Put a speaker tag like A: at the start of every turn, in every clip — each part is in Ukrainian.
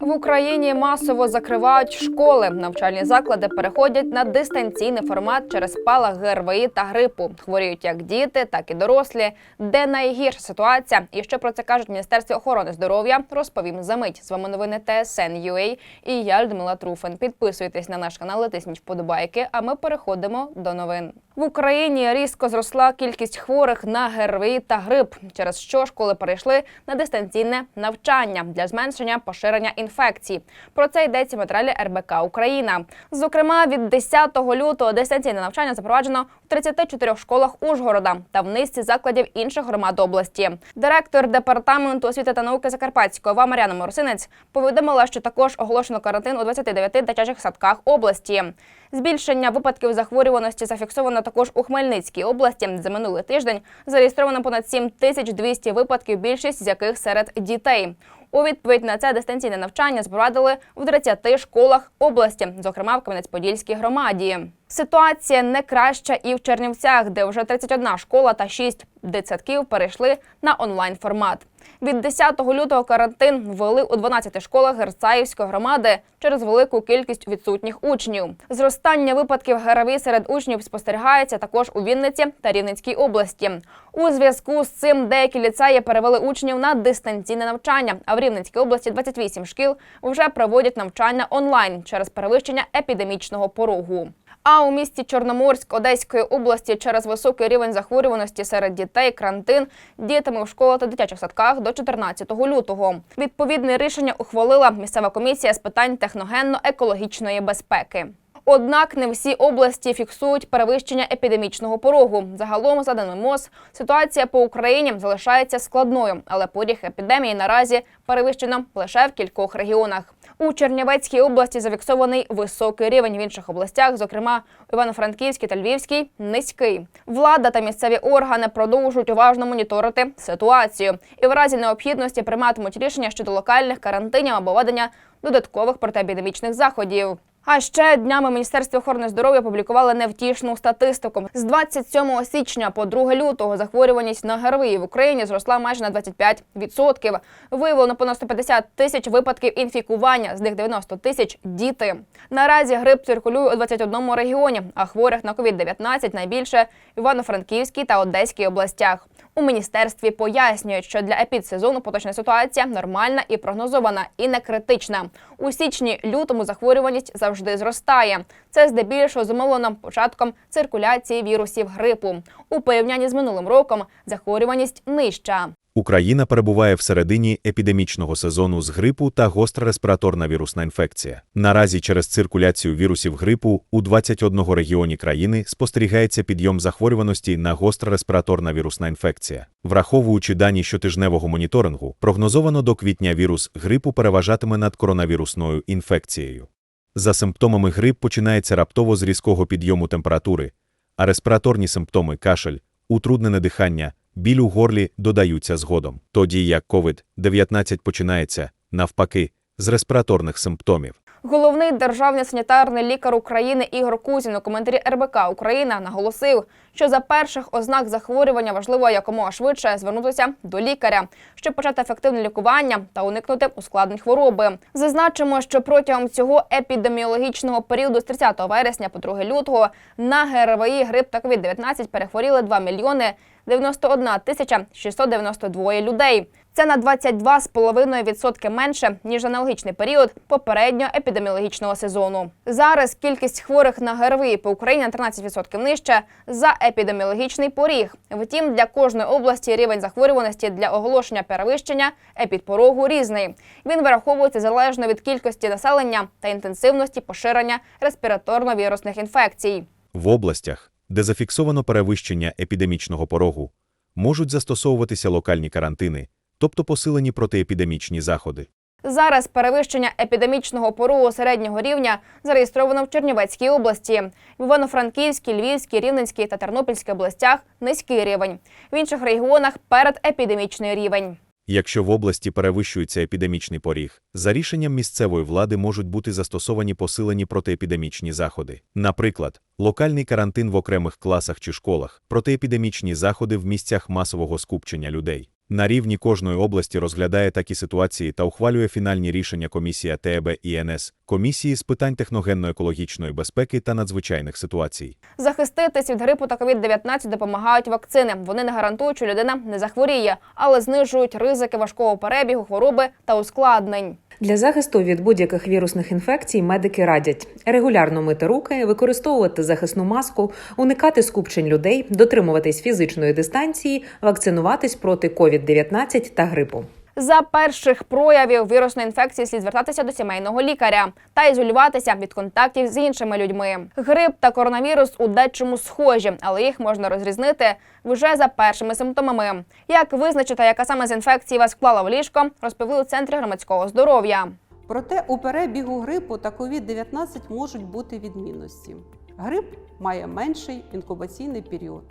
A: В Україні масово закривають школи. Навчальні заклади переходять на дистанційний формат через спалах ГРВІ та грипу. Хворіють як діти, так і дорослі. Де найгірша ситуація? І що про це кажуть Міністерстві охорони здоров'я? Розповім за мить. З вами новини ТСН UA і я Людмила Труфен. Підписуйтесь на наш канал, тисніть вподобайки. А ми переходимо до новин. В Україні різко зросла кількість хворих на ГРВІ та грип, через що школи перейшли на дистанційне навчання для зменшення поширення інфекцій. Про це йдеться в матеріалі РБК Україна. Зокрема, від 10 лютого дистанційне навчання запроваджено в 34 школах Ужгорода та в низці закладів інших громад області. Директор департаменту освіти та науки Закарпатського ва Мар'яна Морсинець повідомила, що також оголошено карантин у 29 дитячих садках області. Збільшення випадків захворюваності зафіксовано також у Хмельницькій області. За минулий тиждень зареєстровано понад 7200 випадків, більшість з яких серед дітей. У відповідь на це дистанційне навчання запровадили в 30 школах області, зокрема в Кам'янець-Подільській громаді. Ситуація не краща і в Чернівцях, де вже 31 школа та 6 дитсадків перейшли на онлайн формат. Від 10 лютого карантин ввели у 12 школах Герцаївської громади через велику кількість відсутніх учнів. Зростання випадків ГРВІ серед учнів спостерігається також у Вінниці та Рівненській області. У зв'язку з цим деякі ліцеї перевели учнів на дистанційне навчання. А в Рівненській області 28 шкіл вже проводять навчання онлайн через перевищення епідемічного порогу. А у місті Чорноморськ Одеської області через високий рівень захворюваності серед дітей карантин діятиме в школах та дитячих садках до 14 лютого. Відповідне рішення ухвалила місцева комісія з питань техногенно-екологічної безпеки. Однак не всі області фіксують перевищення епідемічного порогу. Загалом, за даними МОЗ, ситуація по Україні залишається складною, але поріг епідемії наразі перевищено лише в кількох регіонах. У Чернівецькій області зафіксований високий рівень в інших областях, зокрема у Івано-Франківській та Львівській низький. Влада та місцеві органи продовжують уважно моніторити ситуацію і в разі необхідності прийматимуть рішення щодо локальних карантинів або введення додаткових протиепідемічних заходів. А ще днями Міністерство охорони здоров'я опублікували невтішну статистику. З 27 січня по 2 лютого захворюваність на ГРВІ в Україні зросла майже на 25%. Виявлено понад 150 тисяч випадків інфікування, з них 90 тисяч діти. Наразі грип циркулює у 21 регіоні, а хворих на COVID-19 найбільше в Івано-Франківській та Одеській областях. У міністерстві пояснюють, що для епідсезону поточна ситуація нормальна і прогнозована, і не критична. У січні-лютому захворюваність завжди зростає. Це здебільшого зумовлено початком циркуляції вірусів грипу. У порівнянні з минулим роком захворюваність нижча.
B: Україна перебуває всередині епідемічного сезону з грипу та гостра респіраторна вірусна інфекція. Наразі через циркуляцію вірусів грипу у 21 регіоні країни спостерігається підйом захворюваності на гостра респіраторна вірусна інфекція. Враховуючи дані щотижневого моніторингу, прогнозовано до квітня вірус грипу переважатиме над коронавірусною інфекцією. За симптомами грип починається раптово з різкого підйому температури, а респіраторні симптоми кашель, утруднене дихання, біль у горлі додаються згодом, тоді як COVID-19 починається, навпаки, з респіраторних симптомів.
A: Головний державний санітарний лікар України Ігор Кузін у коментарі РБК Україна наголосив, що за перших ознак захворювання важливо якомога швидше звернутися до лікаря, щоб почати ефективне лікування та уникнути ускладнень хвороби. Зазначимо, що протягом цього епідеміологічного періоду з 30 вересня по 2 лютого на ГРВІ, грип та COVID-19 перехворіли 2 мільйони 91 тисяча 692 людей. Це на 22,5% менше ніж аналогічний період попереднього епідеміологічного сезону. Зараз кількість хворих на ГРВІ по Україні на 13% нижче за епідеміологічний поріг. Втім, для кожної області рівень захворюваності для оголошення перевищення епідпорогу різний. Він вираховується залежно від кількості населення та інтенсивності поширення респіраторно-вірусних інфекцій.
B: В областях, де зафіксовано перевищення епідемічного порогу, можуть застосовуватися локальні карантини, тобто посилені протиепідемічні заходи.
A: Зараз перевищення епідемічного порогу середнього рівня зареєстровано в Чернівецькій області. В Івано-Франківській, Львівській, Рівненській та Тернопільській областях низький рівень. В інших регіонах передепідемічний рівень.
B: Якщо в області перевищується епідемічний поріг, за рішенням місцевої влади можуть бути застосовані посилені протиепідемічні заходи. Наприклад, локальний карантин в окремих класах чи школах, протиепідемічні заходи в місцях масового скупчення людей. На рівні кожної області розглядає такі ситуації та ухвалює фінальні рішення комісія ТЕБ ІНС, комісії з питань техногенно-екологічної безпеки та надзвичайних ситуацій.
A: Захиститись від грипу та COVID-19 допомагають вакцини. Вони не гарантують, що людина не захворіє, але знижують ризики важкого перебігу хвороби та ускладнень.
C: Для захисту від будь-яких вірусних інфекцій медики радять регулярно мити руки, використовувати захисну маску, уникати скупчень людей, дотримуватись фізичної дистанції, вакцинуватись проти COVID-19 та грипу.
A: За перших проявів вірусної інфекції слід звертатися до сімейного лікаря та ізолюватися від контактів з іншими людьми. Грип та коронавірус у дечому схожі, але їх можна розрізнити вже за першими симптомами. Як визначити, яка саме з інфекцій вас вклала в ліжко, розповіли у центрі громадського здоров'я.
D: Проте у перебігу грипу та COVID-19 можуть бути відмінності. Грип має менший інкубаційний період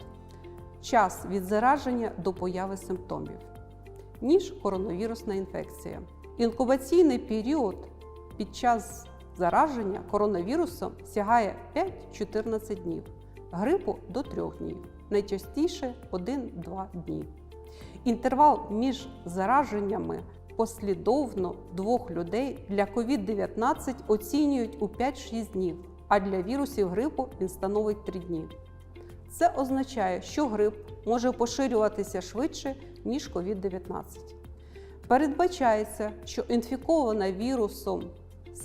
D: час від зараження до появи симптомів, ніж коронавірусна інфекція. Інкубаційний період під час зараження коронавірусом сягає 5-14 днів, грипу до 3 днів, найчастіше 1-2 дні. Інтервал між зараженнями послідовно двох людей для COVID-19 оцінюють у 5-6 днів, а для вірусів грипу він становить 3 дні. Це означає, що грип може поширюватися швидше, ніж COVID-19. Передбачається, що інфікована вірусом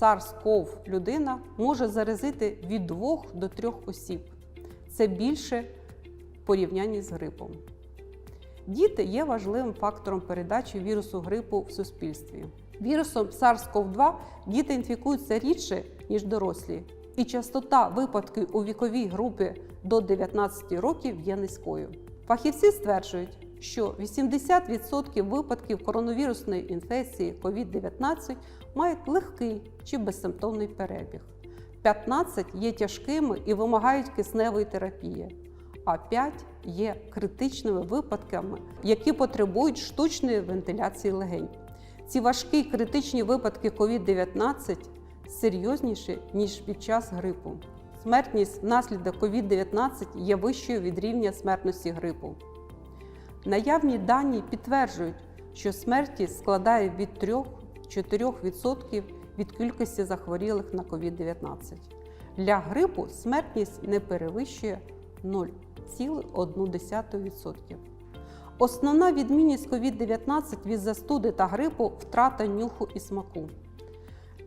D: SARS-CoV людина може заразити від 2 до 3 осіб. Це більше в порівнянні з грипом. Діти є важливим фактором передачі вірусу грипу в суспільстві. Вірусом SARS-CoV-2 діти інфікуються рідше, ніж дорослі, і частота випадків у віковій групі до 19 років є низькою. Фахівці стверджують, що 80% випадків коронавірусної інфекції COVID-19 мають легкий чи безсимптомний перебіг. 15 є тяжкими і вимагають кисневої терапії а 5 є критичними випадками, які потребують штучної вентиляції легень. Ці важкі критичні випадки COVID-19 серйозніші, ніж під час грипу. Смертність внаслідок COVID-19 є вищою від рівня смертності грипу. Наявні дані підтверджують, що смертність складає від 3-4% від кількості захворілих на COVID-19. Для грипу смертність не перевищує 0,1%. Основна відмінність COVID-19 від застуди та грипу втрата нюху і смаку.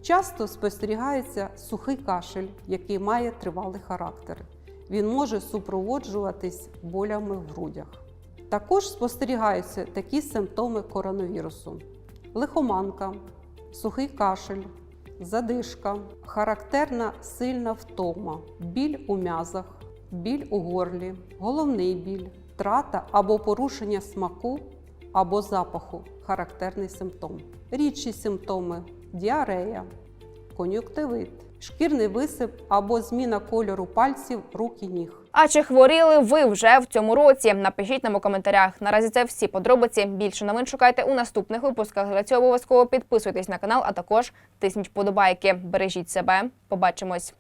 D: Часто спостерігається сухий кашель, який має тривалий характер. Він може супроводжуватись болями в грудях. Також спостерігаються такі симптоми коронавірусу: лихоманка, сухий кашель, задишка, характерна сильна втома, біль у м'язах, біль у горлі, головний біль, втрата або порушення смаку або запаху характерний симптом. Рідші симптоми діарея, кон'юктивит, шкірний висип або зміна кольору пальців, рук і ніг.
A: А чи хворіли ви вже в цьому році? Напишіть нам у коментарях. Наразі це всі подробиці. Більше новин шукайте у наступних випусках. Для цього обов'язково підписуйтесь на канал, а також тисніть вподобайки. Бережіть себе. Побачимось.